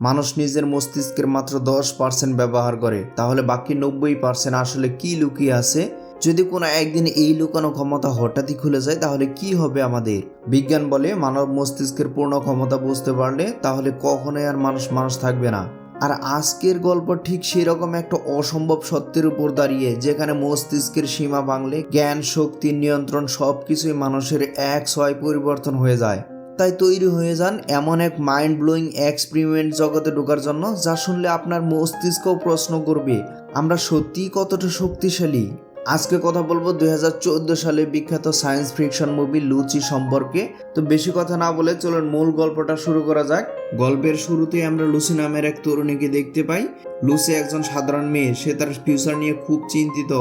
মানুষ নিজের মস্তিষ্কের মাত্র দশ পার্সেন্ট ব্যবহার করে, তাহলে বাকি নব্বই পার্সেন্ট আসলে কি লুকিয়ে আছে? যদি কোনো একদিন এই লুকানো ক্ষমতা হঠাৎই খুলে যায়, তাহলে কি হবে আমাদের? বিজ্ঞান বলে মানব মস্তিষ্কের পূর্ণ ক্ষমতা বুঝতে পারলে, তাহলে কখনোই আর মানুষ মানুষ থাকবে না। আর আজকের গল্প ঠিক সেরকম একটা অসম্ভব সত্যের উপর দাঁড়িয়ে, যেখানে মস্তিষ্কের সীমা ভাঙলে জ্ঞান, শক্তি, নিয়ন্ত্রণ সব কিছুই মানুষের এক ছয় পরিবর্তন হয়ে যায়। তাই তৈরি হয়ে যান এমন এক মাইন্ড ব্লোয়িং এক্সপেরিমেন্ট জগতে ঢোকার জন্য, যা শুনলে আপনার মস্তিষ্কও প্রশ্ন করবে, আমরা সত্যিই কতটা শক্তিশালী? আজকে কথা বলব দুই সালে বিখ্যাত সায়েন্স ফিকশন মুভি লুচি সম্পর্কে। তো বেশি কথা না বলে চলুন মূল গল্পটা শুরু করা যাক। গল্পের শুরুতেই আমরা লুসি নামের এক তরুণীকে দেখতে পাই। লুসি একজন সাধারণ মেয়ে, সে তার ফিউচার নিয়ে খুব চিন্তিত।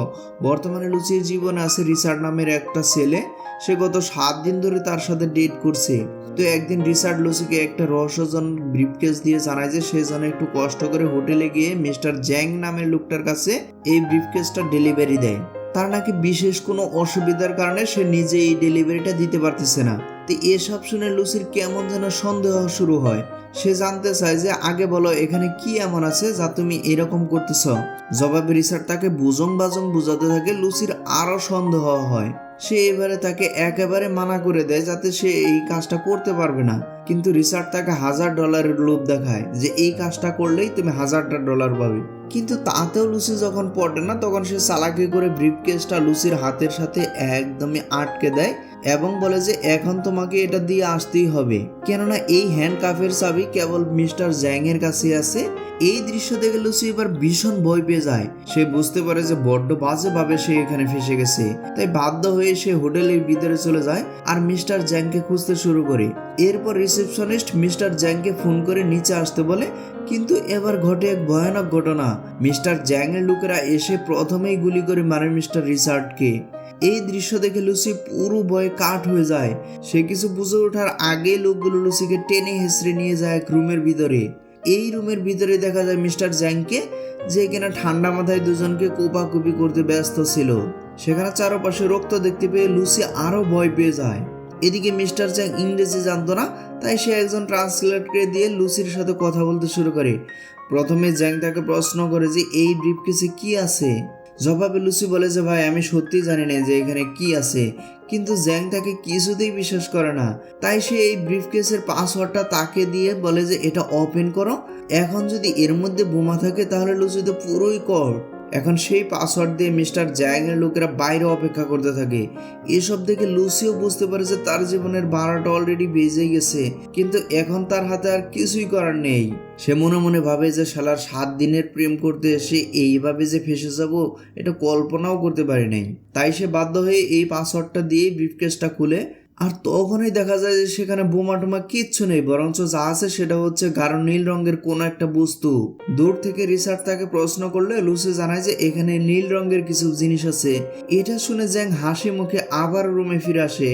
বর্তমানে লুচির জীবনে আছে রিচার্ড নামের একটা ছেলে। সে গত সাত দিন ধরে তার সাথে ডেট করছে। তো একদিন রিচার্ড লুসিকে একটা রহস্যজনক ব্রিফকেস দিয়ে জানায় যে সে যেন একটু কষ্ট করে হোটেলে গিয়ে মিস্টার জ্যাং নামের লোকটার কাছে এই ব্রিফকেসটা ডেলিভারি দেয়। তার নাকি বিশেষ কোনো অসুবিধার কারণে সে নিজে এই ডেলিভারিটা দিতে পারতেছে না। তো এসব শুনে লুসির কেমন যেন সন্দেহ শুরু হয়। সে জানতে চায় যে, আগে বলো, এখানে কি এমন আছে যা তুমি এরকম করতেছ? জবাবে রিসার্ট তাকে বুজং বাজং বুঝাতে থাকে, লুসির আরও সন্দেহ হয়। সে এবারে তাকে একেবারে মানা করে দেয় যাতে সে এই কাজটা করতে পারবে না। কিন্তু রিসার্ট তাকে হাজার ডলারের লোভ দেখায় যে এই কাজটা করলেই তুমি হাজারটা ডলার পাবে। কিন্তু তাতেও লুসি যখন পড়ে না, তখন সে চালাকি করে ব্রিফকেসটা লুসির হাতের সাথে একদমই আটকে দেয়। এবং বলে যে, এখন তোমাকে এটা দিয়ে আসতেই হবে। কেননা এই হ্যান্ড কাফের চাবি কেবল মিস্টার জ্যাং এর কাছে আছে। এই দৃশ্য দেখে লুসি এবার ভীষণ ভয় পেয়ে যায়। সে বুঝতে পারে যে, বড্ড বাজে ভাবে সে এখানে ফেসে গেছে। তাই বাধ্য হয়ে সে হোটেলের ভিতরে চলে যায় আর মিস্টার জ্যাংকে খুঁজতে শুরু করে। এরপর রিসেপশনিস্ট মিস্টার জ্যাংকে ফোন করে নিচে আসতে বলে, কিন্তু এবার ঘটে এক ভয়ানক ঘটনা। মিস্টার জ্যাং এর লোকেরা এসে প্রথমেই গুলি করে মারে মিস্টার রিচার্ডকে। এই দৃশ্য দেখে লুসি পুরো ভয়ে কাঠ হয়ে যায়। সে কিছু বুঝে ওঠার আগে লোকগুলো লুসিকে টেনে হেসড়ে নিয়ে যায় এক রুমের ভিতরে। এই রুমের ভিতরে দেখা যায় মিস্টার জ্যাংকে, যে কিনা ঠান্ডা মাথায় দুজনকে কোপাকুপি করতে ব্যস্ত ছিল। সেখানে চারপাশে রক্ত দেখতে পেয়ে লুসি আরও ভয় পেয়ে যায়। এদিকে মিস্টার জ্যাং ইংরেজি জানতো না, তাই সে একজন ট্রান্সলেটকে দিয়ে লুসির সাথে কথা বলতে শুরু করে। প্রথমে জ্যাং তাকে প্রশ্ন করে যে, এই ব্রিফকেসে কি আছে? জবাবে লুসি বলে যে, ভাই, আমি সত্যি জানি না যে এখানে কি আছে। কিন্তু জ্যাং তাকে কিছুতেই বিশ্বাস করে না। তাই সে এই ব্রিফকেসের পাসওয়ার্ডটা তাকে দিয়ে বলে যে, এটা ওপেন করো। এখন যদি এর মধ্যে বোমা থাকে, তাহলে লুসি তো পুরোই কর। এখন সেই পাসওয়ার্ড দিয়ে মিস্টার জ্যাংয়ের লোকেরা বাইরে অপেক্ষা করতে থাকে। এসব দেখে লুসিও বুঝতে পারে যে তার জীবনের বারোটা অলরেডি বেজে গেছে, কিন্তু এখন তার হাতে আর কিছুই করার নেই। সে মনে মনে ভাবে যে শালার সাত দিনের প্রেম করতে এসে এইভাবে যে ফেসে যাব, এটা কল্পনাও করতে পারি নাই। তাই সে বাধ্য হয়ে এই পাসওয়ার্ডটা দিয়ে ব্রিফকেসটা খুলে আর তখনই দেখা যায় যে সেখানে বোমা টোমা কিচ্ছু নেই, বরঞ্চ যা আছে সেটা হচ্ছে গাঢ় নীল রঙের কোনো একটা বস্তু। দূর থেকে রিসার্চ তাকে প্রশ্ন করলে লুসি জানায় যে এখানে নীল রঙের কিছু জিনিস আছে। এটা শুনে জ্যাং হাসি মুখে আবার রুমে ফিরে আসে।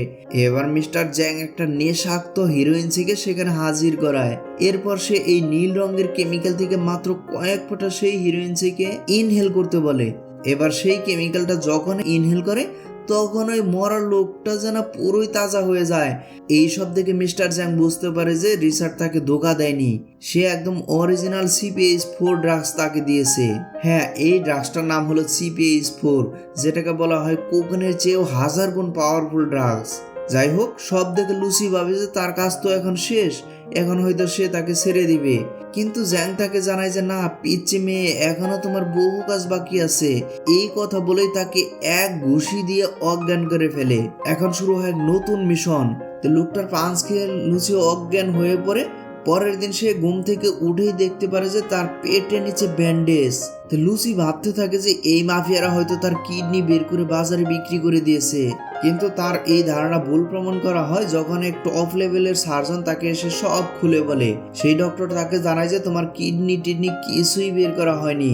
এবার মিস্টার জ্যাং একটা নেশাক্ত হিরোইন থেকে সেখানে হাজির করায়। এরপর সে এই নীল রঙের কেমিক্যাল থেকে মাত্র কয়েক ফোঁটা সেই হিরোইন থেকে ইনহেল করতে বলে। এবার সেই কেমিক্যালটা যখন ইনহেল করে তখন ওই মরা লোকটা যেন পুরোই তাজা হয়ে যায়। এই সব দেখে মিস্টার জ্যাং বুঝতে পারে যে রিসার্ট তাকে ধোকা দেয়নি। সে একদম অরিজিনাল সিপিএইচ ফোর ড্রাগস তাকে দিয়েছে। হ্যাঁ এই ড্রাগসটার নাম হলো সিপিএইচ ফোর যেটাকে বলা হয় কোকেনের চেয়েও হাজার গুণ পাওয়ারফুল ড্রাগস যাই হোক, সব দেখে লুসি ভাবে যে তার কাজ তো এখন শেষ, এখন হয়তো সে তাকে ছেড়ে দিবে। কিন্তু জ্যাং তাকে জানায় যে, না পিচ্ছি মেয়ে, এখনও তোমার বহু কাজ বাকি আছে। এই কথা বলেই তাকে এক ঘুষি দিয়ে অজ্ঞান করে ফেলে। এখন শুরু হয় নতুন মিশন। তো লোকটার পাঁচ খেয়ে লুচি অজ্ঞান হয়ে পড়ে। পরের দিন সে ঘুম থেকে উঠেই দেখতে পারে যে, তার পেটের নিচে ব্যান্ডেজ। তো লুসি ভাবতে থাকে যে এই মাফিয়ারা হয়তো তার কিডনি বের করে বাজারে বিক্রি করে দিয়েছে। কিন্তু তার এই ধারণা ভুল প্রমাণ করা হয় যখন এক টপ লেভেলের সার্জন তাকে এসে সব খুলে বলে। সেই ডক্টর তাকে জানায় যে তোমার কিডনি টিডনি কিছুই বের করা হয়নি।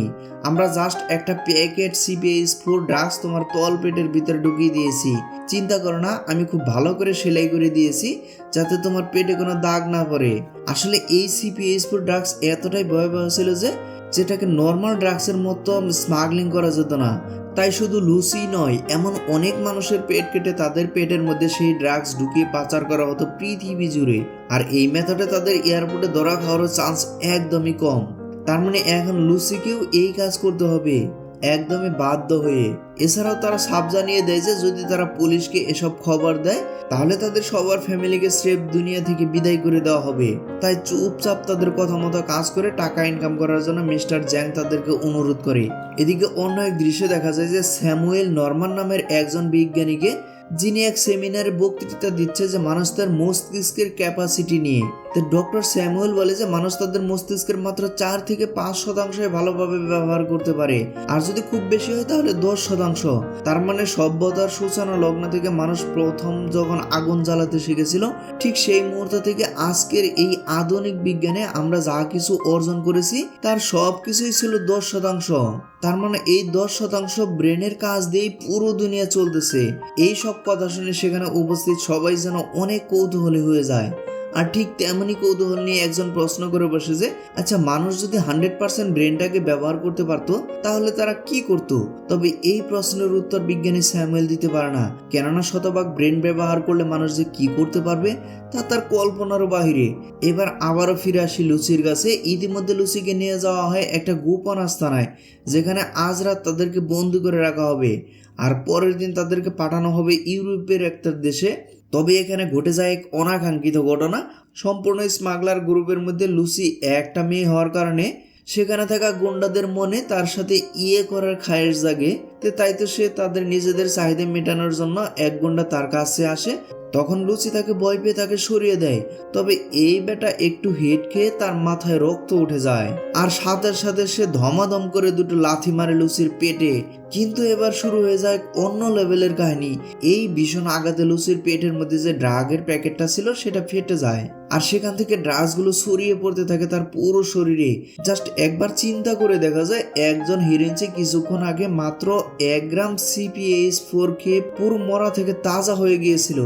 আমরা জাস্ট একটা প্যাকেট সিপিএইচ ফোর ড্রাগস তোমার তল পেটের ভিতরে ঢুকিয়ে দিয়েছি। চিন্তা করো না, আমি খুব ভালো করে সেলাই করে দিয়েছি যাতে তোমার পেটে কোনো দাগ না পড়ে। আসলে এই সিপিএইচ ফোর ড্রাগস এতটাই ভয়াবহ ছিল যে যেটাকে নর্মাল ড্রাগসের মতো স্মাগলিং করা যেত না। তাই শুধু লুসি নয়, এমন অনেক মানুষের পেট কেটে তাদের পেটের মধ্যে সেই ড্রাগস ঢুকিয়ে পাচার করা হতো পৃথিবী জুড়ে। আর এই মেথডে তাদের এয়ারপোর্টে ধরা খাওয়ারও চান্স একদমই কম। তার মানে এখন লুসিকেও এই কাজ করতে হবে। একদমই বাধ্য হয়ে। এছাড়াও তারা সাপ জানিয়ে দেয় যে, যদি তারা পুলিশকে এসব খবর দেয়, তাহলে তাদের সবার ফ্যামিলিকে স্রেফ দুনিয়া থেকে বিদায় করে দেওয়া হবে। তাই চুপচাপ তাদের কথা মতো কাজ করে টাকা ইনকাম করার জন্য মিস্টার জ্যাং তাদেরকে অনুরোধ করে। এদিকে অন্য এক দৃশ্যে দেখা যায় যে, স্যামুয়েল নর্মান নামের একজন বিজ্ঞানীকে যিনি এক সেমিনারে বক্তৃতা দিচ্ছে যে মানুষ তার মস্তিষ্কের ক্যাপাসিটি নিয়ে। তো ডক্টর স্যামুয়েল বলে যে মানুষ তাদের মস্তিষ্কের মাত্র চার থেকে পাঁচ শতাংশ ভালোভাবে ব্যবহার করতে পারে। আর যদি খুব বেশি হয় তাহলে দশ শতাংশ। তার মানে সভ্যতার সূচনা লগ্ন থেকে মানুষ প্রথম যখন আগুন জ্বালাতে শিখেছিল, ঠিক সেই মুহূর্ত থেকে আজকের এই আধুনিক বিজ্ঞানে আমরা যা কিছু অর্জন করেছি, তার সব কিছুই ছিল দশ শতাংশ। তার মানে এই দশ শতাংশ ব্রেনের কাজ দিয়েই পুরো দুনিয়া চলতেছে। এই সব কথা শুনে সেখানে উপস্থিত সবাই যেন অনেক কৌতূহলী হয়ে যায়। আর ঠিক তেমনই কৌতূহল নিয়ে একজন প্রশ্ন করে বসে যে আচ্ছা মানুষ যদি হান্ড্রেড পার্সেন্ট ব্রেনটাকে ব্যবহার করতে পারতো, তাহলে তারা কি করত? তবে এই প্রশ্নের উত্তর বিজ্ঞানী স্যামুয়েল দিতে পারে না। কেননা শতভাগ ব্রেন ব্যবহার করলে মানুষ যে কি করতে পারবে, তা তার কল্পনারও বাহিরে। এবার আবারও ফিরে আসি লুচির কাছে। ইতিমধ্যে লুচিকে নিয়ে যাওয়া হয় একটা গোপন আস্তানায়, যেখানে আজ রাত তাদেরকে বন্দি করে রাখা হবে। আর পরের দিন তাদেরকে পাঠানো হবে ইউরোপের একটা দেশে। তবে এখানে ঘটে যায় এক অনাকাঙ্ক্ষিত ঘটনা। সম্পূর্ণ স্মাগলার গ্রুপের মধ্যে লুসি একটা মেয়ে হওয়ার কারণে সেখানে থাকা গুন্ডাদের মনে তার সাথে ইয়ে করার খায়ের জাগে। তাই তো সে তাদের নিজেদের চাহিদা মেটানোর জন্য এক গুন্ডা তার কাছে আসে। তখন লুচি তাকে ভয় পেয়ে তাকে সরিয়ে দেয়। তবে এই বেটা একটু হিট খেয়ে তার মাথায় রক্ত উঠে যায়। আর সাথে সাথে সে ধমাধম করে দুটো লাথি মারে লুচির পেটে। কিন্তু এবার শুরু হয়ে যায় অন্য লেভেলের কাহিনী। এই ভীষণ আঘাতে লুচির পেটের মধ্যে যে ড্রাগের প্যাকেটটা ছিল, সেটা ফেটে যায়। আর সেখান থেকে ড্রাগসগুলো ছড়িয়ে পড়তে থাকে তার পুরো শরীরে। জাস্ট একবার চিন্তা করে দেখা যায়, একজন হিরেঞ্চে কিছুক্ষণ আগে মাত্র এক গ্রাম সিপিএইচ ফোর খেয়ে পুরো মরা থেকে তাজা হয়ে গিয়েছিল,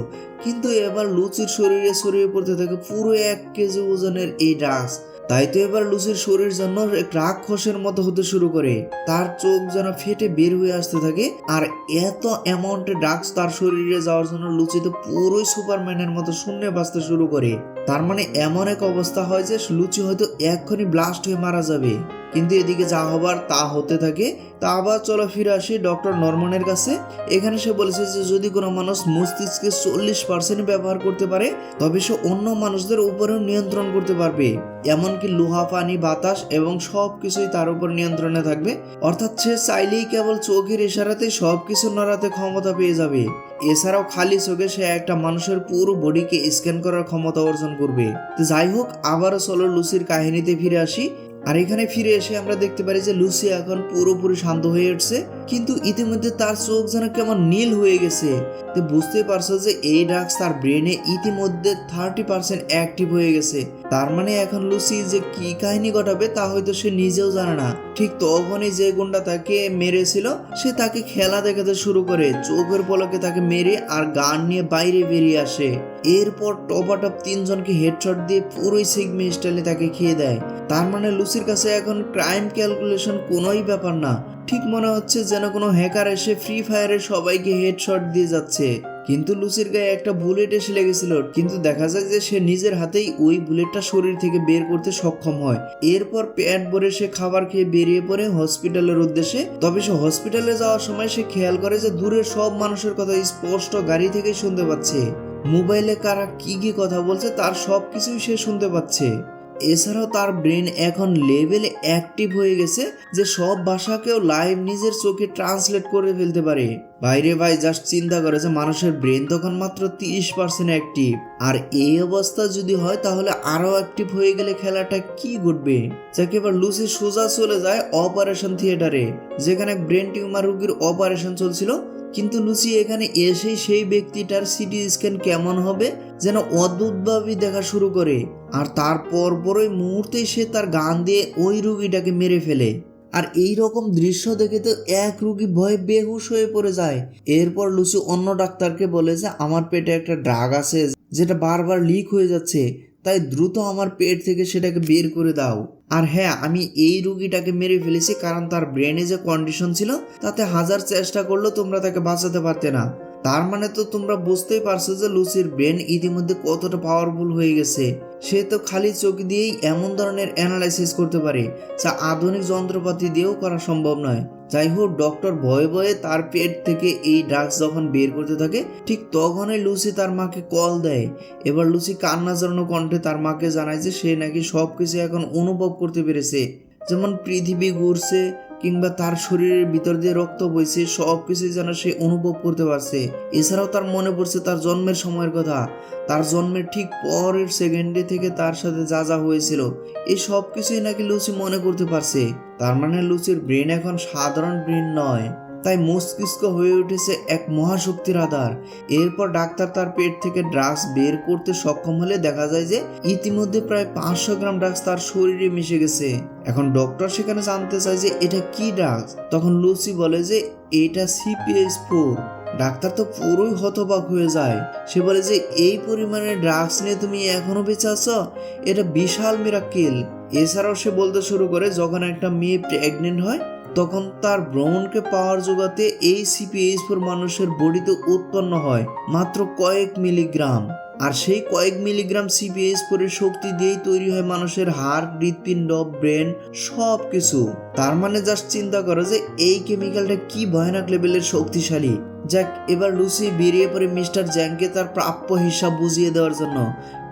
কিন্তু এবার লুচির শরীরে ছড়িয়ে পড়তে থাকে পুরো এক কেজি ওজনের এই ড্রাগস। তাই তো এবার লুসির শরীর যেন এক রাক্ষসের মতো হতে শুরু করে। তার চোখ যেন ফেটে বের হয়ে আসতে থাকে, আর এত অ্যামাউন্টে ড্রাগস তার শরীরে যাওয়ার জন্য লুচি তো পুরোই সুপারম্যানের মতো শূন্যে বাঁচতে শুরু করে। তার মানে এমন এক অবস্থা হয় যে লুচি হয়তো এক্ষুনি ব্লাস্ট হয়ে মারা যাবে। কিন্তু এদিকে যা হবার তা হতে থাকে, তা আবার চলো ফিরে আসি ডক্টর নরমানের কাছে। এখানে সে বলেছে যে, যদি কোনো মানুষ মস্তিষ্কে চল্লিশ পার্সেন্ট ব্যবহার করতে পারে, তবে সে অন্য মানুষদের উপরেও নিয়ন্ত্রণ করতে পারবে। এমনকি লোহা, পানি, বাতাস এবং সব কিছুই তার উপর নিয়ন্ত্রণে থাকবে। অর্থাৎ সে চাইলেই কেবল চোখের ইশারাতে সব কিছু নড়াতে ক্ষমতা পেয়ে যাবে। এছাড়াও খালি চোখে সে একটা মানুষের পুরো বডিকে স্ক্যান করার ক্ষমতা অর্জন করবে। তো যাই হোক, আবারও চলো লুসির কাহিনীতে ফিরে আসি। আর এখানে ফিরে এসে আমরা দেখতে পারি যে লুসি এখন পুরোপুরি শান্ত হয়ে উঠছে, কিন্তু ইতিমধ্যে তার চোখ যেন কেমন নীল হয়ে গেছে। তো বুঝতে পারছ যে এই ড্রাগস তার ব্রেনে ইতিমধ্যে থার্টি পার্সেন্ট অ্যাক্টিভ হয়ে গেছে। তার মানে এখন লুসি যে কি কাহিনী ঘটাবে তা হয়তো সে নিজেও জানে না। ঠিক তখনই যে গুন্ডা তাকে মেরেছিল, সে তাকে খেলা দেখাতে শুরু করে, চোখের পলকে তাকে মেরে আর গান নিয়ে বাইরে বেরিয়ে আসে। এরপর টপাটপ তিনজনকে হেডশট দিয়ে পুরোই সিগমি স্টাইলে তাকে খেয়ে দেয়। তার মানে লুসির কাছে এখন ক্রাইম ক্যালকুলেশন কোনোই ব্যাপার না। ঠিক মনে হচ্ছে যেন কোনো হ্যাকার এসে ফ্রি ফায়ারে সবাইকে হেডশট দিয়ে যাচ্ছে। কিন্তু লুসির গায়ে একটা বুলেট এসে লেগেছিল। কিন্তু দেখা যায় যে সে নিজের হাতেই ওই বুলেটটা শরীর থেকে বের করতে সক্ষম হয়। এরপর পেট ভরে সে খাবার খেয়ে বেরিয়ে পড়ে হসপিটালের উদ্দেশ্যে। তবে সে হসপিটালে যাওয়ার সময় সে খেয়াল করে যে দূরের সব মানুষের কথা স্পষ্ট গাড়ি থেকেই শুনতে পাচ্ছে। মোবাইলে কারা কি কি কথা বলছে, তার সব কিছুই সে শুনতে পাচ্ছে। এছাড়াও তার ব্রেন এখন লেভেলে অ্যাক্টিভ হয়ে গেছে যে সব ভাষাকেও লাইভ নিজের চোখে ট্রান্সলেট করে ফেলতে পারে। বাইরে ভাই, জাস্ট চিন্তা করে যে মানুষের ব্রেন তখন মাত্র তিরিশ পার্সেন্ট অ্যাক্টিভ। আর এই অবস্থা যদি হয়, তাহলে আরও অ্যাক্টিভ হয়ে গেলে খেলাটা কি ঘটবে? যাকে এবার লুসি সোজা চলে যায় অপারেশন থিয়েটারে, যেখানে ব্রেন টিউমার রোগীর অপারেশন চলছিল। কিন্তু লুসি এখানে এসেই সেই ব্যক্তিটার সিটি স্ক্যান কেমন হবে? যেন অদ্ভুতভাবে দেখা শুরু করে। আর তারপর পরই মুহূর্তেই সে তার গান দিয়ে ওই রুগীটাকে মেরে ফেলে। আর এই রকম দৃশ্য দেখে তো এক রুগী ভয়ে বেহুশ হয়ে পড়ে যায়। এরপর লুসি অন্য ডাক্তারকে বলে যে, আমার পেটে একটা ড্রাগ আছে, যেটা বারবার লিক হয়ে যাচ্ছে, তাই দ্রুত আমার পেট থেকে সেটাকে বের করে দাও। আর হ্যাঁ আমি এই রুগীটাকে মেরে ফেলেছি কারণ তার ব্রেনে যে কন্ডিশন ছিল, তাতে হাজার চেষ্টা করলেও তোমরা তাকে বাঁচাতে পারতে না। তার মানে তো তোমরা বুঝতেই পারছ যে লুসির ব্রেন ইতিমধ্যে কতটা পাওয়ারফুল হয়ে গেছে। সে তো খালি চোখ দিয়েই এমন ধরনের অ্যানালাইসিস করতে পারে, যা আধুনিক যন্ত্রপাতি দিয়েও করা সম্ভব নয়। যাই হোক ডক্টর ভয়ে ভয়ে তার পেট থেকে এই ড্রাগস যখন বের করতে থাকে, ঠিক তখনই লুসি তার মাকে কল দেয়। এবার লুসি কান্না জড়ানো কণ্ঠে তার মাকে জানায় যে সে নাকি সব কিছু এখন অনুভব করতে পেরেছে। যেমন পৃথিবী ঘুরছে কিংবা তার শরীরের ভিতর দিয়ে রক্ত বইছে, সব কিছুই যেন সে অনুভব করতে পারছে। এছাড়াও তার মনে পড়ছে তার জন্মের সময়ের কথা। তার জন্মের ঠিক পরের সেকেন্ডে থেকে তার সাথে যা যা হয়েছিল, এই সব কিছুই নাকি লুচি মনে করতে পারছে। তার মানে লুচির ব্রেন এখন সাধারণ ব্রেন নয়। তাই মস্তিষ্ক হয়ে উঠেছে এক মহাশক্তির আধার। এরপর ডাক্তার তার পেট থেকে ড্রাগস বের করতে সক্ষম হলে দেখা যায় যে ইতিমধ্যে প্রায় পাঁচশো গ্রাম ড্রাগস তার শরীরে মিশে গেছে। এখন ডক্টর সেখানে জানতে চায় যে এটা কি ড্রাগস? তখন লুসি বলে যে এটা সিপিএস ফোর। ডাক্তার তো পুরোই হতবাক হয়ে যায়। সে বলে যে এই পরিমাণে ড্রাগস নিয়ে তুমি এখনও বেঁচে আছো? এটা বিশাল মিরাক্কেল। এছাড়াও সে বলতে শুরু করে যখন একটা মেয়ে প্রেগনেন্ট হয় তখন তার ভ্রমণকে পাওয়ার যোগাতে এই সিপিএইচ ফোর মানুষের বডিতে উৎপন্ন হয় মাত্র কয়েক মিলিগ্রাম। আর সেই কয়েক মিলিগ্রাম সিপিএইচ ফোরের শক্তি দিয়েই তৈরি হয় মানুষের হাড়, হৃৎপিণ্ড, ব্রেন সব কিছু তার মানে জাস্ট চিন্তা করো যে এই কেমিক্যালটা কি ভয়ানক লেভেলের শক্তিশালী। যাক, এবার লুসি বেরিয়ে পড়ে মিস্টার জ্যাংকে তার প্রাপ্য হিসাব বুঝিয়ে দেওয়ার জন্য।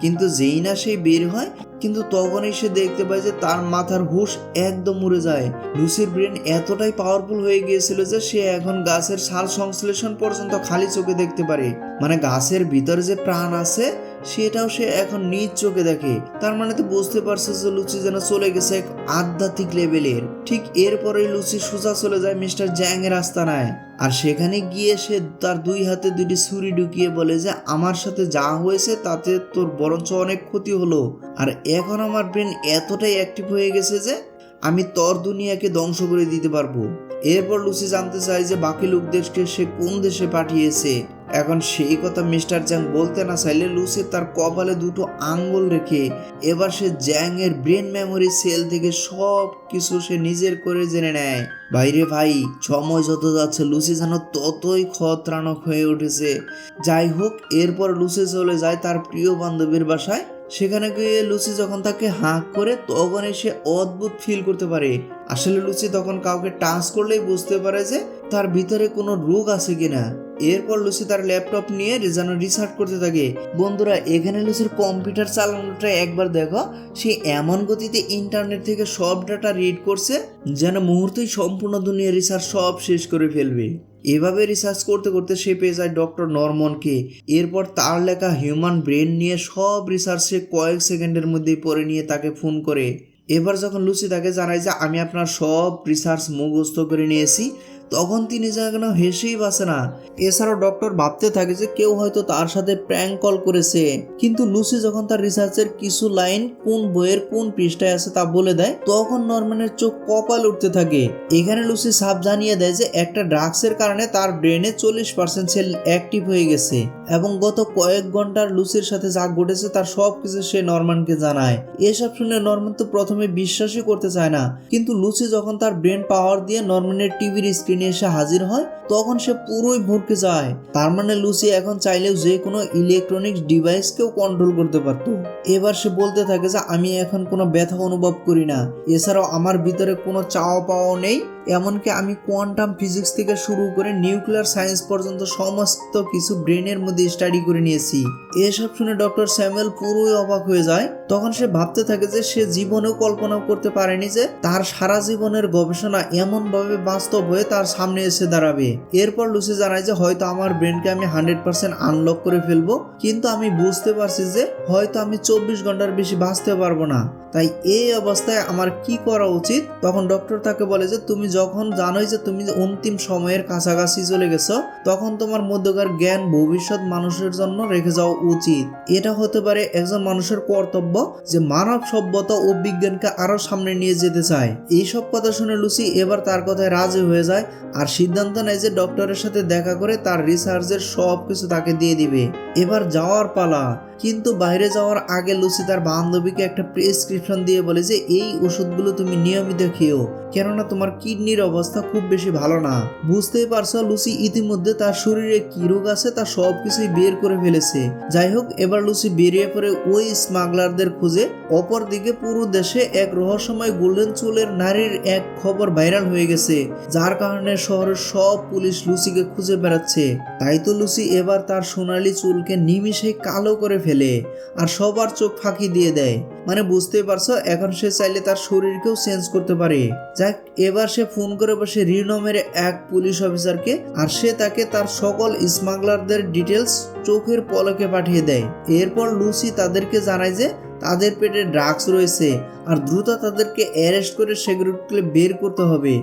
কিন্তু যেই না সেই বের হয়, কিন্তু তখনই সে দেখতে পায় যে তার মাথার হুশ একদম উড়ে যায়। লুসির ব্রেন এতটাই পাওয়ারফুল হয়ে গিয়েছিল যে সে এখন গাছের সাল সংশ্লেষণ পর্যন্ত খালি চোখে দেখতে পারে। মানে গাছের ভিতরে যে প্রাণ আছে, সেটাও সে এখন নিজ চোখে দেখে। তার মানে তো বুঝতে পারছে যে লুচি যেন চলে গেছে এক আধ্যাত্মিক লেভেলের ঠিক এরপরে লুচি সোজা চলে যায় মিস্টার জ্যাং এর আস্তানায়। আর সেখানে গিয়ে সে তার দুই হাতে দুটি ছুরি ঢুকিয়ে বলে যে, আমার সাথে যা হয়েছে তাতে তোর বরঞ্চ অনেক ক্ষতি হলো। আর এখন আমার ব্রেন এতটাই অ্যাক্টিভ হয়ে গেছে যে, আমি তর দুনিয়াকে ধ্বংস করে দিতে পারব। এরপর লুসি জানতে চায় যে বাকি লোকদেরকে সে কোন দেশে পাঠিয়েছে। এখন সেই কথা মিস্টার জ্যাং বলতে না চাইলে লুসি তার কপালে দুটো আঙ্গুল রেখে এবার সে জ্যাং এর ব্রেন মেমোরি সেল থেকে সব কিছু সে নিজের করে জেনে নেয়। বাইরে ভাই, সময় যত যাচ্ছে, লুসি যেন ততই খতরানক হয়ে উঠেছে। যাই হোক, এরপর লুসি চলে যায় তার প্রিয় বান্ধবীর বাসায়। সেখানে গিয়ে লুসি যখন তাকে হাঁক করে, তখন সে অদ্ভুত ফিল করতে পারে। আসলে লুচি তখন কাউকে টাচ করলেই বুঝতে পারে যে তার ভিতরে কোনো রোগ আছে কিনা। এরপর লুসি তার ল্যাপটপ নিয়ে যেন রিসার্চ করতে থাকে। বন্ধুরা, এখানে লুসির কম্পিউটার চালানোটা একবার দেখো। সে এমন গতিতে ইন্টারনেট থেকে সব ডাটা রিড করছে, যেন মুহূর্তেই সম্পূর্ণ দুনিয়া রিসার্চ সব শেষ করে ফেলবে। এভাবে রিসার্চ করতে করতে সে পেয়ে যায় ডক্টর নরমনকে। এরপর তার লেখা হিউম্যান ব্রেন নিয়ে সব রিসার্চ সে কয়েক সেকেন্ডের মধ্যেই পড়ে নিয়ে তাকে ফোন করে। এবার যখন লুসি তাকে জানায় যে, আমি আপনার সব রিসার্চ মুখস্থ করে নিয়েছি তখন তিনি যেন হেসেই বাসে না। এছাড়াও ডক্টর ভাবতে থাকে যে কেউ হয়তো তার সাথে প্র্যাঙ্ক কল করেছে। কিন্তু লুসি যখন তার রিসার্চের কিছু লাইন কোন বইয়ের কোন পৃষ্ঠায় আছে তা বলে দেয়, তখন নরম্যানের চোখ কপাল উঠতে থাকে। এখানে লুসি সাপ জানিয়ে দেয় যে একটা ড্রাগসের কারণে তার ব্রেনে চল্লিশ পার্সেন্ট সেল অ্যাক্টিভ হয়ে গেছে। এবং গত কয়েক ঘণ্টার লুসির সাথে যা ঘটেছে তার সব কিছু সে নরমানকে জানায়। এসব শুনে নরমান তো প্রথমে বিশ্বাসই করতে চায় না। কিন্তু লুসি যখন তার ব্রেন পাওয়ার দিয়ে নরমানের টিভির স্ক্রিনে এসে হাজির হয়, তখন সে পুরোই ভরকে যায়। তার মানে লুসি এখন চাইলেও যে কোনো ইলেকট্রনিক্স ডিভাইসকেও কন্ট্রোল করতে পারত। এবার সে বলতে থাকে যে, আমি এখন কোনো ব্যথা অনুভব করি না। এছাড়াও আমার ভিতরে কোনো চাওয়া পাওয়াও নেই। এমনকি আমি কোয়ান্টাম ফিজিক্স থেকে শুরু করে নিউক্লিয়ার সায়েন্স পর্যন্ত সমস্ত কিছু ব্রেনের মধ্যে স্টাডি করে নিয়েছি। এসব শুনে ডক্টর স্যামুয়েল পুরোই অবাক হয়ে যায়। তখন সে ভাবতে থাকে যে, সে জীবনেও কল্পনা করতে পারেনি যে, তার সারা জীবনের গবেষণা এমনভাবে বাস্তব হয়ে তার সামনে এসে দাঁড়াবে। এরপর লুসি জানায় যে, হয়তো আমার ব্রেনকে আমি হান্ড্রেড পার্সেন্ট আনলক করে ফেলব, কিন্তু আমি বুঝতে পারছি যে, হয়তো আমি চব্বিশ ঘণ্টার বেশি বাঁচতে পারব না। তাই এই অবস্থায় আমার কি করা উচিত? তখন ডক্টর তাকে বলে যে, তুমি যখন জানোই যে, তুমি অন্তিম সময়ের কাছাকাছি চলে গেছো, তখন তোমার মধ্যকার জ্ঞান ভবিষ্যৎ মানুষের জন্য রেখে যাওয়া উচিত। এটা হতে পারে একজন মানুষের কর্তব্য যে, মানব সভ্যতা ও বিজ্ঞানকে আরও সামনে নিয়ে যেতে চায়। এইসব কথা শুনে লুসি এবার তার কথায় রাজি হয়ে যায় আর সিদ্ধান্ত নেয় যে ডক্টরের সাথে দেখা করে তার রিসার্চের সব কিছু তাকে দিয়ে দিবে। এবার যাওয়ার পালা। কিন্তু বাইরে যাওয়ার আগে লুসি তার বান্ধবীকে একটা প্রেসক্রিপশন দিয়ে বলে যে, এই ওষুধগুলো তুমি নিয়মিত খেও, কেননা তোমার কিডনির অবস্থা খুব বেশি ভালো না। বুঝতেই পারছ, লুসি ইতিমধ্যে তার শরীরে কি রোগ আছে তা সব কিছুই বের করে ফেলেছে। যাই হোক, এবার লুসি বেরিয়ে পড়ে ওই স্মাগলারদের খুঁজে। অপর দিকে পুরো দেশে এক রহস্যময় গোল্ডেন চুলের নারীর এক খবর ভাইরাল হয়ে গেছে, যার কারণে শহরের সব পুলিশ লুসিকে খুঁজে বেড়াচ্ছে। তাই তো লুসি এবার তার সোনালি চুলকে নিমিষে কালো করে ফেলে আর সবার চোখ ফাঁকি দিয়ে দেয়। মানে বুঝতেই পারছ, এখন সে চাইলে তার শরীরকেও চেঞ্জ করতে পারে। যাক, এবার সে ফোন করে বসে রিনো মেরে এক পুলিশ অফিসারকে আর সে তাকে তার সকল স্মাগলারদের ডিটেলস চোখের পলকে পাঠিয়ে দেয়। এরপর লুসি তাদেরকে জানায় যে তাদের পেটে ড্রাগস রয়েছে আর দ্রুত তাদেরকে অ্যারেস্ট করে সেগুলোকে বের করতে হবে।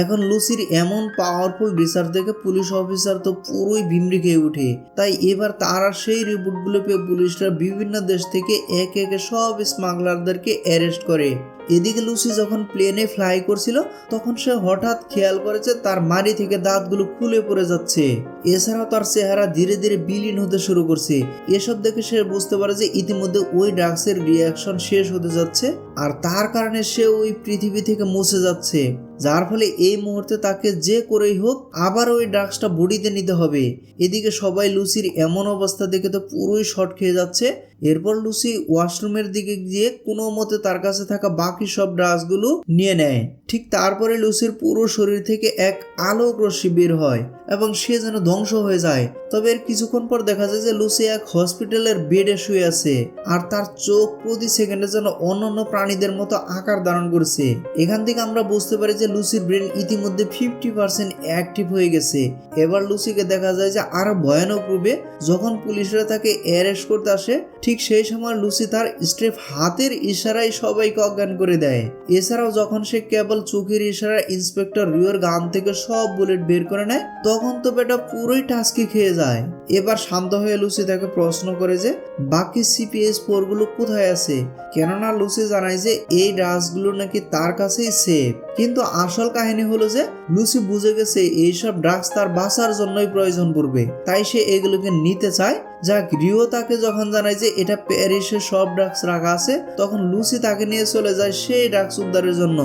এখন লুসির এমন পাওয়ারফুল রিসার্চ দেখে পুলিশ অফিসার তো পুরোই ভিমড়ি খেয়ে ওঠে। তাই এবার তারা সেই রিপোর্টগুলো পেয়ে পুলিশরা বিভিন্ন দেশ থেকে এক একে সব স্মাগলারদেরকে অ্যারেস্ট করে। এদিকে লুসি যখন প্লেনে ফ্লাই করছিল, তখন সে হঠাৎ খেয়াল করেছে তার মাড়ি থেকে দাঁতগুলো খুলে পড়ে যাচ্ছে। এছাড়াও তার চেহারা ধীরে ধীরে বিলীন হতে শুরু করছে। এসব দেখে সে বুঝতে পারে যে ইতিমধ্যে ওই ড্রাগসের রিয়াকশন শেষ হতে যাচ্ছে। আর তার কারণে সে ওই পৃথিবী থেকে মুছে যাচ্ছে, যার ফলে এই মুহূর্তে তাকে যে করেই হোক আবার ওই ড্রাগসটা বডিতে নিতে হবে। এদিকে সবাই লুসির এমন অবস্থা দেখে তো পুরোই শর্ট খেয়ে যাচ্ছে। এরপর লুসি ওয়াশরুমের দিকে গিয়ে কোনো মতে তার কাছে থাকা বাকি সব ড্রাগসগুলো নিয়ে নেয়। ঠিক তারপরে লুসির পুরো শরীর থেকে এক আলোক রশ্মি বের হয় এবং সে যেন ধ্বংস হয়ে যায়। তবে এর কিছুক্ষণ পর দেখা যায় যে লুসি এক হসপিটালের বেডে শুয়ে আছে, আর তার চোখ প্রতি সেকেন্ডে যেন অন্যান্য প্রাণীদের মতো আকার ধারণ করছে। এখান থেকে আমরা বুঝতে পারি যে লুসির ব্রেন ইতিমধ্যে ফিফটি পার্সেন্ট অ্যাক্টিভ হয়ে গেছে। এবার লুসিকে দেখা যায় যে আরও ভয়ানক রূপে যখন পুলিশরা তাকে অ্যারেস্ট করতে আসে ঠিক সেই সময় লুসি তার স্টেপ হাতের ইশারায় সবাইকে অজ্ঞান করে দেয়। এছাড়াও যখন সে কেবল চোখের ইশারা ইন্সপেক্টর রিওর গান থেকে সব বুলেট বের করে নেয়, তখন তো বেটা পুরোই টাস্কি খেয়ে যায়। এবার শান্ত হয়ে লুসি তাকে প্রশ্ন করে যে, বাকি সিপিএস ফোরগুলো কোথায় আছে? কেননা লুসি জানায় যে, এই ড্রাগসগুলো নাকি তার কাছেই সেফ কিন্তু আসল কাহিনী হলো যে, লুসি বুঝে গেছে এইসব ড্রাগস তার বাঁচার জন্যই প্রয়োজন পড়বে। তাই সে এগুলোকে নিতে চায় যাক গৃহ তাকে যখন জানায় যে এটা প্যারিসে সব ড্রাগস রাখা আছে, তখন লুসি তাকে নিয়ে চলে যায় সেই ড্রাগস উদ্ধারের জন্য।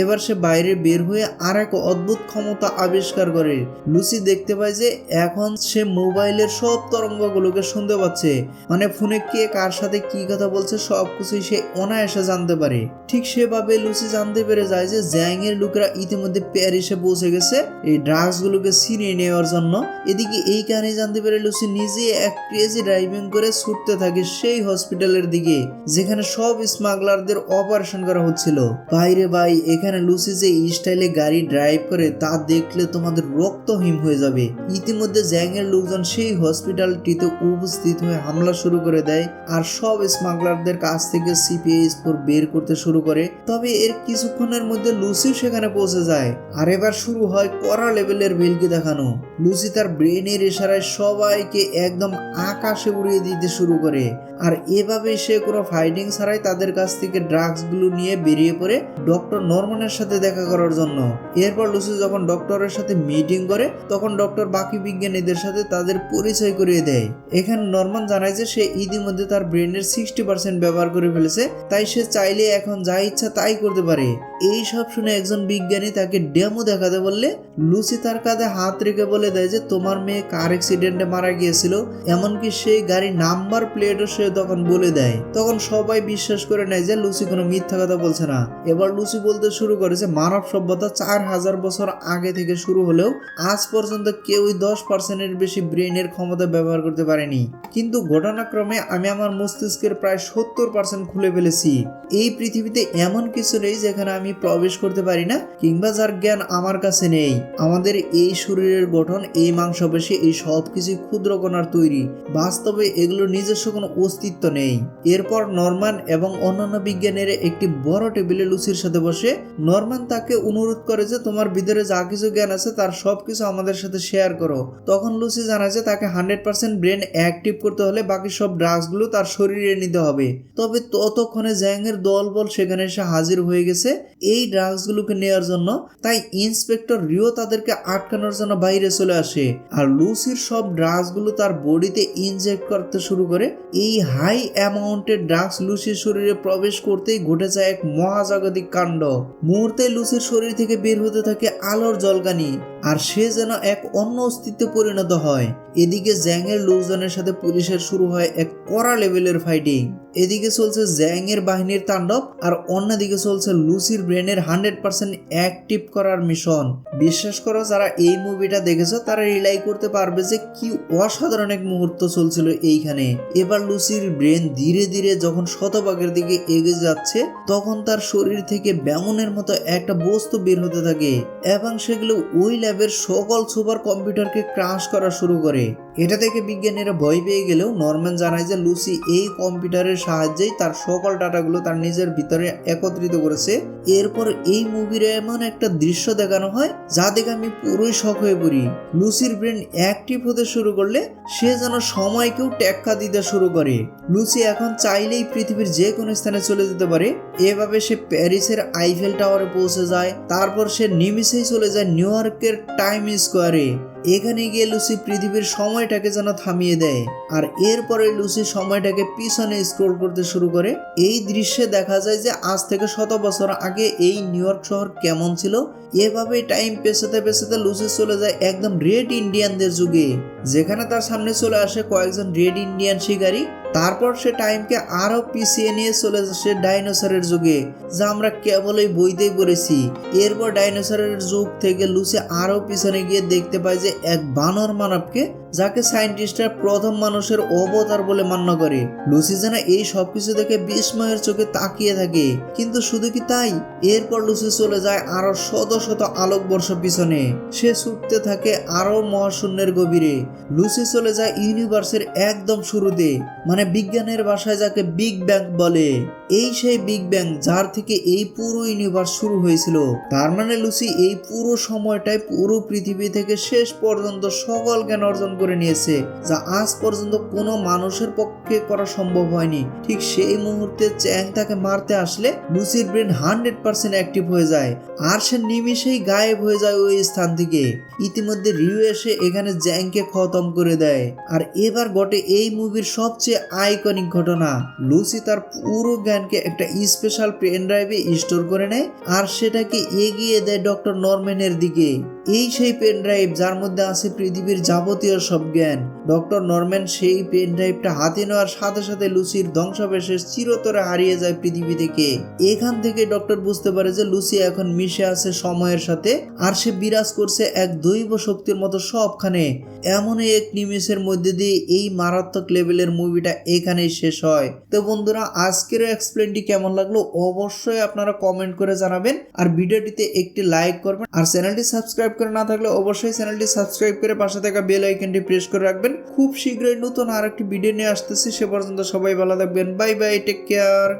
এবার সে বাইরে বের হয়ে আর এক অদ্ভুত ক্ষমতা আবিষ্কার করে। লুসি দেখতে পায় যে এখন সে মোবাইলের সব তরঙ্গগুলোকে শুনতে পাচ্ছে। মানে ফোনে কে কার সাথে কি কথা বলছে সব কিছুই সে অনায়াসে জানতে পারে। ঠিক সেভাবে লুসি জানতে পেরে যায় যে জ্যাং এর লোকেরা ইতিমধ্যে প্যারিসে পৌঁছে গেছে এই ড্রাগস গুলোকে ছিনিয়ে নেওয়ার জন্য। এদিকে এই কাহিনী জানতে পেরে লুসি নিজে এক ক্রেজি ড্রাইভিং করে ছুটতে থাকে সেই হসপিটালের দিকে, যেখানে সব স্মাগলারদের অপারেশন করা হচ্ছিল। বাইরে ভাই এখানে লুসি যে স্টাইলে গাড়ি ড্রাইভ করে, তা দেখলে তোমাদের রক্তহীন হয়ে যাবে। ইতিমধ্যে জ্যাংয়ের লোকজন সেই হসপিটালটিতে উপস্থিত হয়ে হামলা শুরু করে দেয় আর সব স্মাগলারদের কাছ থেকে সিপিএস ফোর বের করতে শুরু করে। তবে এর কিছুক্ষণের মধ্যে লুসিও সেখানে পৌঁছে যায় আর এবার শুরু হয় কড়া লেভেলের ভেলকি দেখানো। লুসি তার ব্রেনের ইশারায় সবাইকে একদম আকাশে উড়িয়ে দিতে শুরু করে। আর এভাবে সে কোনো ফাইটিং ছাড়াই তাদের কাছ থেকে ড্রাগসগুলো নিয়ে বেরিয়ে পড়ে ডক্টর নরমানের সাথে দেখা করার জন্য। এরপর লুসি যখন ডক্টরের সাথে মিটিং করে, তখন ডক্টর বাকি বিজ্ঞানীদের সাথে তাদের পরিচয় করিয়ে দেয়। এখানে নরমান জানায় যে সে ইতিমধ্যে তার ব্রেনের সিক্সটি পার্সেন্ট ব্যবহার করে ফেলেছে, তাই সে চাইলে এখন যা ইচ্ছা তাই করতে পারে। এই সব শুনে একজন বিজ্ঞানী তাকে ডেমো দেখাতে বললে, লুসি তার কাঁধে হাত রেখে বলে দেয় যে তোমার মেয়ে কার অ্যাক্সিডেন্টে মারা গিয়েছিল, এমনকি সেই গাড়ির নাম্বার প্লেটও সে তখন বলে দেয়। তখন সবাই বিশ্বাস করে নেয় যে লুসি কোনো মিথ্যা কথা বলছে না। এবার লুসি বলতে শুরু করেছে মানব সভ্যতা চার হাজার বছর আগে থেকে শুরু হলেও আজ পর্যন্ত কেউই দশ পার্সেন্টের বেশি ব্রেনের ক্ষমতা ব্যবহার করতে পারেনি। কিন্তু ঘটনাক্রমে আমি আমার মস্তিষ্কের প্রায় সত্তর পার্সেন্ট খুলে ফেলেছি। এই পৃথিবীতে এমন কিছু নেই যেখানে আমি প্রবেশ করতে পারি না কিংবা যার জ্ঞান আমার কাছে নেই। আমাদের এই শরীরের গঠন, এই মাংসপেশি, এই সব কিছুই ক্ষুদ্র কণার তৈরি। বাস্তবে এগুলো নিজস্ব কোনো অস্তিত্ব নেই। এরপর নরমান এবং অন্যান্য বিজ্ঞানীর একটি বড় টেবিলে লুসির সাথে বসে, নরমান তাকে অনুরোধ করে যে, তোমার ভিতরে যা কিছু জ্ঞান আছে, তার সব কিছু আমাদের সাথে শেয়ার করো। তখন লুসি জানায় যে, তাকে হান্ড্রেড পার্সেন্ট ব্রেন অ্যাক্টিভ করতে হলে বাকি সব ড্রাগসগুলো তার শরীরে নিতে হবে। তবে ততক্ষণে জ্যাংয়ের দলবল সেখানে এসে হাজির হয়ে গেছে এই ড্রাগসগুলোকে নেওয়ার জন্য। তাই ইন্সপেক্টর রিও তাদেরকে আটকানোর জন্য বাইরে চলে আসে। আর লুসির সব ড্রাগসগুলো তার বডিতে ইনজেক্ট করতে শুরু করে। এই হাই অ্যামাউন্টের ড্রাগস লুসির শরীরে প্রবেশ করতেই ঘটে যায় এক মহাজাগতিক কাণ্ড। মুহূর্তে লুসির শরীর থেকে বের হতে থাকে আলোর জলকানি, আর সে যেন এক অন্য অস্তিত্বে পরিণত হয়। এদিকে জ্যাংয়ের লোকজনের সাথে পুলিশের শুরু হয় এক কড়া লেভেলের ফাইটিং এদিকে চলছে জ্যাংয়ের বাহিনীর তাণ্ডব আর অন্যদিকে চলছে লুসির ব্রেনের হান্ড্রেড পার্সেন্ট অ্যাক্টিভ করার মিশন। বিশ্বাস করো, যারা এই মুভিটা দেখেছ, তারা রিলাই করতে পারবে যে কি অসাধারণ এক মুহূর্ত চলছিল এইখানে। এবার লুসির ব্রেন ধীরে ধীরে যখন শতভাগের দিকে এগিয়ে যাচ্ছে, তখন তার শরীর থেকে ব্যামনের মতো একটা বস্তু বের হতে থাকে এবং সেগুলো ওই ল্যাবের সকল সুপার কম্পিউটারকে ক্রাশ করা শুরু করে। এটা থেকে বিজ্ঞানীরা ভয় পেয়ে গেলেও নরম্যান জানায় যে লুসি এই কম্পিউটারের সাহায্যেই তার সকল ডাটাগুলো তার নিজের ভিতরে একত্রিত করেছে। এরপর এই মুভির এমন একটা দৃশ্য দেখানো হয়, যা দেখে আমি পুরোই শখ হয়ে পড়ি। লুসির ব্রেন অ্যাক্টিভ হতে শুরু করলে সে যেন সময়কেও টেক্কা দিতে শুরু করে। লুসি এখন চাইলেই পৃথিবীর যে কোনো স্থানে চলে যেতে পারে। এভাবে সে প্যারিসের আইফেল টাওয়ারে পৌঁছে যায়, তারপর সে নিমিষেই চলে যায় নিউ ইয়র্কের টাইম স্কোয়ারে। এখানে গিয়ে লুসি পৃথিবীর সময়টাকে যেন থামিয়ে দেয়। আর এরপরে লুসি সময়টাকে পিছনে স্ক্রোল করতে শুরু করে। এই দৃশ্যে দেখা যায় যে আজ থেকে শত বছর আগে এই নিউ ইয়র্ক শহর কেমন ছিল? এভাবে টাইম পেছাতে পেছাতে লুসি চলে যায় একদম রেড ইন্ডিয়ানদের যুগে। যেখানে তার সামনে চলে আসে কয়েকজন রেড ইন্ডিয়ান শিকারী। তারপর সে টাইমকে আরও পিছিয়ে নিয়ে চলে আসে ডাইনোসরের যুগে, যা আমরা কেবলই বইতেই পড়েছি। এরপর ডাইনোসরের যুগ থেকে লুসে আরও পিছনে গিয়ে দেখতে পায় যে এক বানর মানবকে যাকে সায়েন্টিস্টরা প্রথম মানুষের অবতার বলে মান্য করে। লুসি যেন এই সবকিছু দেখে বিস্ময়ের চোখে তাকিয়ে থাকে। কিন্তু শুধু কি তাই? এরপর লুসি চলে যায় আরও শত শত আলোকবর্ষ পিছনে। সে ছুটতে থাকে আরও মহাশূন্যের গভীরে। লুসি চলে যায় ইউনিভার্সের একদম শুরুতে মানে বিজ্ঞানের ভাষায় যাকে বিগ ব্যাং বলে। এই সেই বিগ ব্যাং যার থেকে এই পুরো ইউনিভার্স শুরু হয়েছিল। তার মানে লুসি এই পুরো সময়টায় পুরো পৃথিবী থেকে শেষ পর্যন্ত সকল জ্ঞান অর্জন করে নিয়েছে, যা আজ পর্যন্ত কোনো মানুষের পক্ষে করা সম্ভব হয়নি। ঠিক সেই মুহূর্তে চ্যাং তাকে মারতে আসলে লুসির ব্রেন হান্ড্রেড পার্সেন্ট অ্যাক্টিভ হয়ে যায়, আর সে নিমিষেই গায়েব হয়ে যায় ওই স্থান থেকে। ইতিমধ্যে রিউ এসে এখানে জ্যাংকে খতম করে দেয়, আর এবার ঘটে এই মুভির সবচেয়ে আইকনিক ঘটনা। লুসি তার পুরো জ্ঞানকে একটা স্পেশাল পেন ড্রাইভে স্টোর করে নেয়, আর সেটাকে এগিয়ে দেয় ডক্টর নরম্যানের দিকে। এই সেই পেন ড্রাইভ যার মধ্যে আছে পৃথিবীর যাবতীয় সব জ্ঞান। ডক্টর নরম্যান সেই পেন ড্রাইভটা হাতে নেওয়ার সাথে সাথে লুসির ধ্বংসাবশেষ চিরতরে হারিয়ে যায় পৃথিবী থেকে। এখান থেকে ডক্টর বুঝতে পারে যে লুসি এখন মিশে আছে সময়ের সাথে আর সে বিরাজ করছে এক দৈব শক্তির মতো সবখানে। এমনই এক নিমেষের মধ্যে দিয়ে এই মারাত্মক লেভেলের মুভিটা এখানেই শেষ হয়। তো বন্ধুরা আজকের এক্সপ্লেনটি কেমন লাগল অবশ্যই আপনারা কমেন্ট করে জানাবেন আর ভিডিওটিতে একটি লাইক করবেন আর চ্যানেলটি সাবস্ক্রাইব করে না থাকলে অবশ্যই চ্যানেলটি সাবস্ক্রাইব করে পাশে থাকা বেল আইকনটি প্রেস করে রাখবেন। খুব শীঘ্রই নতুন আর একটি ভিডিও নিয়ে আসতেছি। সে পর্যন্ত সবাই ভালো থাকবেন। Bye bye take care